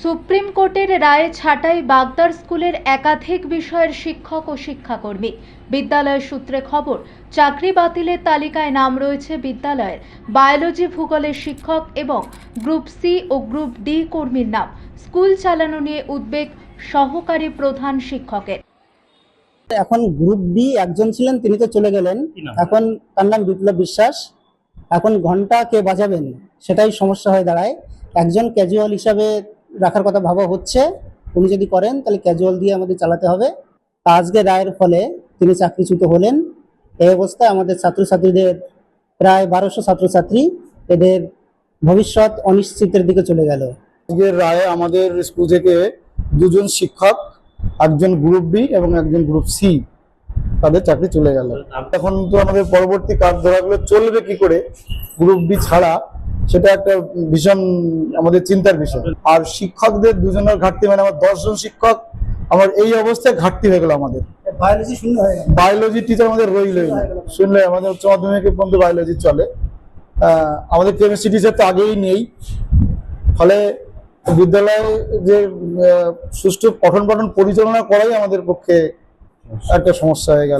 Supreme কোর্টের রায়ে ছাঁটাই বাগদার স্কুলের একাধিক বিষয়ের শিক্ষক ও শিক্ষাকর্মী। বিদ্যালয়ের সূত্রে খবর চাকরি বাতিলের তালিকায় নাম রয়েছে বিদ্যালয়ের বায়োলজি ভূগোলের শিক্ষক এবং গ্রুপ সি ও গ্রুপ ডি কর্মীর নাম। স্কুল চালানো নিয়ে উদ্বেগ সহকারী প্রধান শিক্ষকের। এখন গ্রুপ বি একজন ছিলেন তিনি তো চলে গেলেন। এখন তার নাম বিপ্লব বিশ্বাস। এখন ঘণ্টা কে বাজাবেন সেটাই সমস্যা হয়ে দাঁড়ায়। একজন ক্যাজুয়াল হিসাবে রাখার কথা ভাবা হচ্ছে। উনি যদি করেন, তাহলে ক্যাজুয়াল দিয়ে আমাদের চালাতে হবে। আজকে রায়ের ফলে তিনি চাকরিচ্যুত হলেন। এই অবস্থায় আমাদের ছাত্রছাত্রীদের, প্রায় বারোশো ছাত্রছাত্রী এদের ভবিষ্যৎ অনিশ্চিতের দিকে চলে গেল। আজকের রায়ে আমাদের স্কুল থেকে দুজন শিক্ষক, একজন গ্রুপ বি এবং একজন গ্রুপ সি তাদের চাকরি চলে গেল। এখন তো আমাদের পরবর্তী কার্যধারাগুলো চলবে কি করে? গ্রুপ বি ছাড়া সেটা একটা ভীষণ আমাদের চিন্তার বিষয়। আর শিক্ষকদের দুজনের ঘাটতি মানে আমার দশজন শিক্ষক আমার এই অবস্থায় ঘাটতি হয়ে গেল আমাদের। বায়োলজি শূন্য হয়ে বায়োলজি টিচার আমাদের রইলই শুনলে আমাদের উচ্চ মাধ্যমিকে পর্যন্ত বায়োলজি চলে। আমাদের কেমিস্ট্রি টিচার তো আগেই নেই। ফলে বিদ্যালয়ে যে সুষ্ঠু পঠন পাঠন পরিচালনা করাই আমাদের পক্ষে একটা সমস্যা হয়ে গেল।